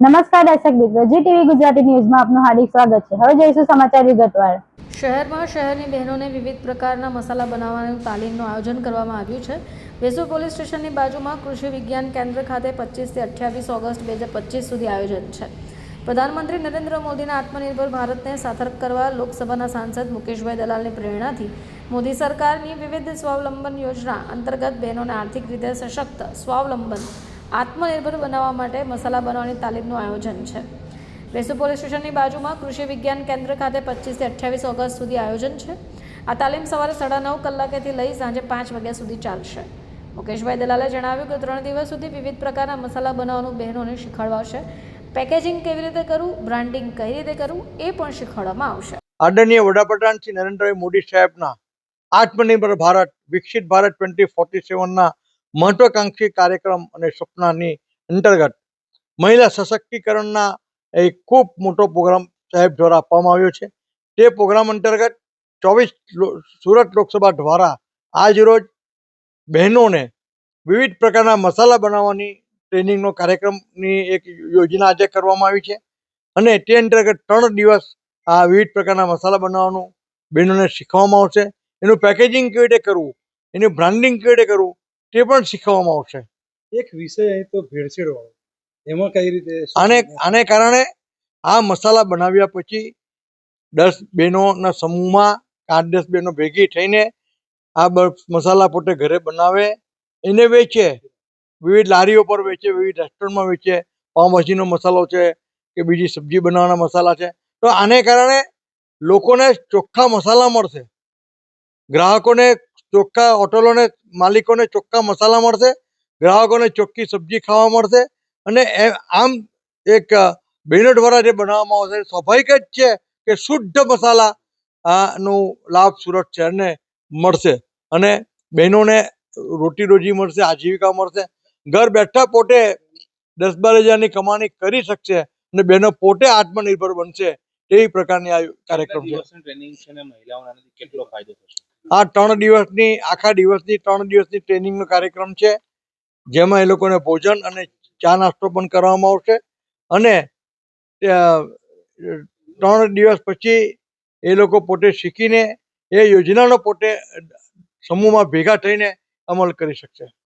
નમસ્કાર દર્શક મિત્રો, જી ટીવી ગુજરાતી ન્યૂઝમાં આપનું હાર્દિક સ્વાગત છે. હવે જોઈશું સમાચાર વિગતવાર. શહેરમાં શહેરની બહેનોને વિવિધ પ્રકારના મસાલા બનાવવાની તાલીમનું આયોજન કરવામાં આવ્યું છે. વેસુ પોલીસ સ્ટેશનની બાજુમાં કૃષિ વિજ્ઞાન કેન્દ્ર ખાતે પચીસથી અઠ્યાવીસ ઓગસ્ટ બે હજાર પચીસ સુધી આયોજન છે. પ્રધાનમંત્રી નરેન્દ્ર મોદીના આત્મનિર્ભર ભારતને સાર્થક કરવા લોકસભાના સાંસદ મુકેશભાઈ દલાલની પ્રેરણાથી મોદી સરકારની વિવિધ સ્વાવલંબન યોજના અંતર્ગત બહેનોને આર્થિક રીતે સશક્ત સ્વાવલંબન આત્મનિર્ભર બનાવવા માટે મસાલા બનાવવાની તાલીમનું આયોજન છે. વેસુ પોલીસ સ્ટેશનની બાજુમાં કૃષિ વિજ્ઞાન કેન્દ્ર ખાતે પચીસથી અઠ્યાવીસ ઓગસ્ટ સુધી આયોજન છે. આ તાલીમ સવારે સાડા નવ કલાકેથી લઈ સાંજે પાંચ વાગ્યા સુધી ચાલશે. મુકેશભાઈ દલાલે જણાવ્યું કે ત્રણ દિવસ સુધી વિવિધ પ્રકારના મસાલા બનાવવાનું બહેનોને શીખવાડવાશે. પેકેજિંગ કેવી રીતે કરવું, બ્રાન્ડિંગ કઈ રીતે કરવું, એ પણ શીખવાડવામાં આવશે. આદરણીય વડાપ્રધાન શ્રી નરેન્દ્રભાઈ મોદી સાહેબના આત્મનિર્ભર ભારત, વિકસિત ભારત ટ્વેન્ટી ફોર્ટી સેવનના મહત્વાકાંક્ષી કાર્યક્રમ અને સપનાની અંતર્ગત મહિલા સશક્તિકરણના એક ખૂબ મોટો પ્રોગ્રામ સાહેબ દ્વારા આપવામાં આવ્યો છે. તે પ્રોગ્રામ અંતર્ગત ચોવીસ સુરત લોકસભા દ્વારા આજ રોજ બહેનોને વિવિધ પ્રકારના મસાલા બનાવવાની ટ્રેનિંગનો કાર્યક્રમની એક યોજના આજે કરવામાં આવી છે અને તે અંતર્ગત ત્રણ દિવસ આ વિવિધ પ્રકારના મસાલા બનાવવાનું બહેનોને શીખવવામાં આવશે. એનું પેકેજિંગ કેવી રીતે કરવું? એનું બ્રાન્ડિંગ કેવી રીતે કરવું? તે પણ શીખવવામાં આવશે. એક વિષય અહીં તો ભેળસેળ વાળો એમાં કઈ રીતે આને આને કારણે આ મસાલા બનાવ્યા પછી દસ બહેનોના સમૂહમાં આઠ દસ બહેનો ભેગી થઈને આ મસાલા પોતે ઘરે બનાવે. એને વેચે. વિવિધ લારીઓ પર વેચે વિવિધ રેસ્ટોરન્ટમાં વેચે. પાઉંભાજીનો મસાલો છે કે બીજી સબ્જી બનાવવાના મસાલા છે. તો આને કારણે લોકોને ચોખ્ખા મસાલા મળશે. ગ્રાહકોને ચોખ્ખા હોટલોને માલિકોને ચોખ્ખા મસાલા મળશે, ગ્રાહકોને ચોખ્ખી સબ્જી ખાવા મળશે અને આમ એક બહેનો દ્વારા જે બનાવવામાં આવશે સ્વાભાવિક જ છે કે શુદ્ધ મસાલા નું લાભ સુરત શહેરને મળશે અને બહેનોને રોટી રોજી મળશે, આજીવિકા મળશે. ઘર બેઠા પોતે દસ બાર હજારની કમાણી કરી શકશે અને બહેનો પોતે આત્મનિર્ભર બનશે. એવી પ્રકારની આ કાર્યક્રમ છે? આ ત્રણ દિવસની આખા દિવસની ત્રણ દિવસની ટ્રેનિંગનો કાર્યક્રમ છે જેમાં એ લોકોને ભોજન અને ચા નાસ્તો પણ કરવામાં આવશે. અને ત્રણ દિવસ પછી એ લોકો પોતે શીખીને એ યોજનાનો પોતે સમૂહમાં ભેગા થઈને અમલ કરી શકશે.